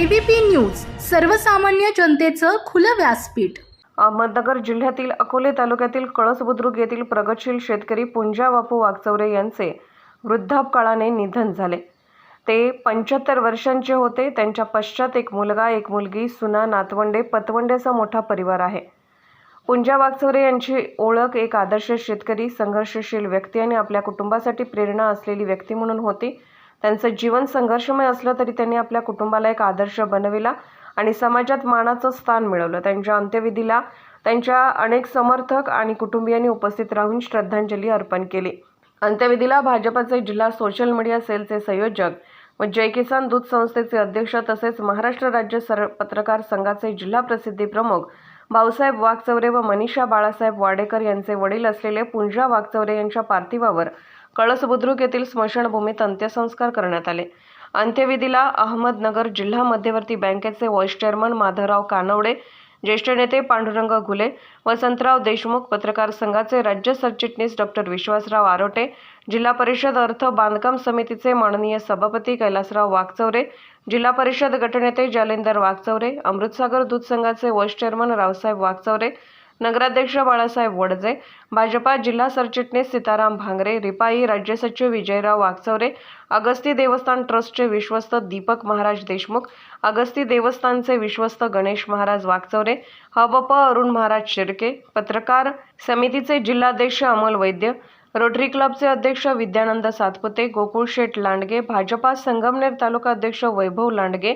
ABP news सर्वसामान्य जनतेचं खुलं व्यासपीठ. अहमदनगर जिल्ह्यातील अकोले तालुक्यातील कळस बुद्रुक येथील प्रगतशील शेतकरी पुंजा बापू वागचौरे यांचे वृद्धापकाळाने निधन झाले. ते पंच्याहत्तर वर्षांचे होते. त्यांच्या पश्चात एक मुलगा एक मुलगी सुना नातवंडे पतवंडेचा मोठा परिवार आहे. पुंजा वागचौरे यांची ओळख एक आदर्श शेतकरी संघर्षशील व्यक्ती आणि आपल्या कुटुंबासाठी प्रेरणा असलेली व्यक्ती म्हणून होती. त्यांचं जीवन संघर्षमय असलं तरी त्यांनी आपल्या कुटुंबाला एक आदर्श बनविला आणि समाजात मानाचं स्थान मिळवलं. त्यांच्या अंत्यविधीला त्यांच्या अनेक समर्थक आणि कुटुंबियांनी उपस्थित राहून श्रद्धांजली अर्पण केली. अंत्यविधीला भाजपाचे जिल्हा सोशल मीडिया सेलचे संयोजक व जय किसान दूध संस्थेचे अध्यक्ष तसेच महाराष्ट्र राज्य सर पत्रकार संघाचे जिल्हा प्रसिद्धी प्रमुख भाऊसाहेब वागचौरे व मनीषा बाळासाहेब वाडेकर यांचे वडील असलेले पुंजा वागचौरे यांच्या पार्थिवावर कळस बुद्रुक येथील स्मशानभूमीत अंत्यसंस्कार करण्यात आले. अंत्यविधीला अहमदनगर जिल्हा मध्यवर्ती बँकेचे व्हाईस चेअरमन माधवराव कानवडे ज्येष्ठ नेते पांडुरंग घुले वसंतराव देशमुख पत्रकार संघाचे राज्य सरचिटणीस डॉक्टर विश्वासराव आरोटे जिल्हा परिषद अर्थ बांधकाम समितीचे माननीय सभापती कैलासराव वाघचौरे जिल्हा परिषद गटनेते जालेंदर वाघचौरे अमृतसागर दूध संघाचे व्हाईस चेअरमन रावसाहेब वाघचौरे नगराध्यक्ष बाळासाहेब वडजे भाजपा जिल्हा सरचिटणीस सीताराम भांगरे रिपाई राज्य सचिव विजयराव वागचौरे अगस्ती देवस्थान ट्रस्टचे विश्वस्त दीपक महाराज देशमुख अगस्ती देवस्थानचे विश्वस्त गणेश महाराज वागचौरे हबप अरुण महाराज शिर्के पत्रकार समितीचे जिल्हाध्यक्ष अमोल वैद्य रोटरी क्लबचे अध्यक्ष विद्यानंद सातपुते गोकुळ शेठ लांडगे भाजपा संगमनेर तालुका अध्यक्ष वैभव लांडगे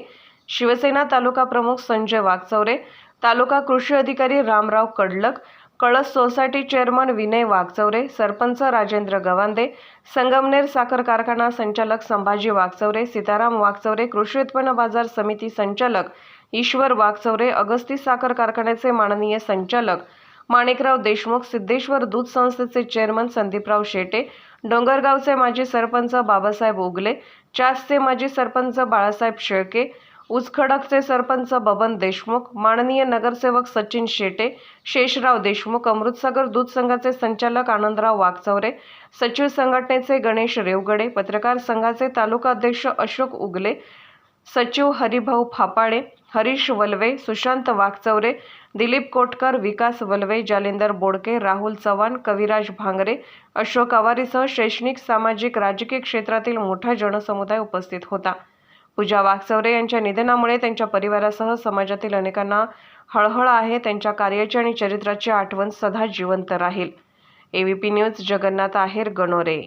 शिवसेना तालुका प्रमुख संजय वागचौरे तालुका कृषी अधिकारी रामराव कडलक कळस सोसायटी चेअरमन विनय वागचौरे सरपंच राजेंद्र गवांदे संगमनेर साखर कारखाना संचालक संभाजी वागचौरे सीताराम वागचौरे कृषी उत्पन्न बाजार समिती संचालक ईश्वर वागचौरे अगस्ती साखर कारखान्याचे माननीय संचालक माणिकराव देशमुख सिद्धेश्वर दूध संस्थेचे चेअरमन संदीपराव शेटे डोंगरगावचे माजी सरपंच बाबासाहेब उगले चासचे माजी सरपंच बाळासाहेब शेळके उचखडकचे सरपंच बबन देशमुख माननीय नगरसेवक सचिन शेटे शेषराव देशमुख अमृतसागर दूध संघाचे संचालक आनंदराव वाघचौरे सचिव संघटनेचे गणेश रेवगडे पत्रकार संघाचे तालुका अध्यक्ष अशोक उगले सचिव हरिभाऊ फापाळे हरीश वलवे सुशांत वाघचौरे दिलीप कोटकर विकास वलवे जालिंदर बोडके राहुल चव्हाण कविराज भांगरे अशोक आवारीसह शैक्षणिक सामाजिक राजकीय क्षेत्रातील मोठा जनसमुदाय उपस्थित होता. पूजा वागचौरे यांच्या निधनामुळे त्यांच्या परिवारासह समाजातील अनेकांना हळहळ आहे. त्यांच्या कार्याची आणि चरित्राची आठवण सदा जिवंत राहील. ABP news Jagannath Aher Ganore.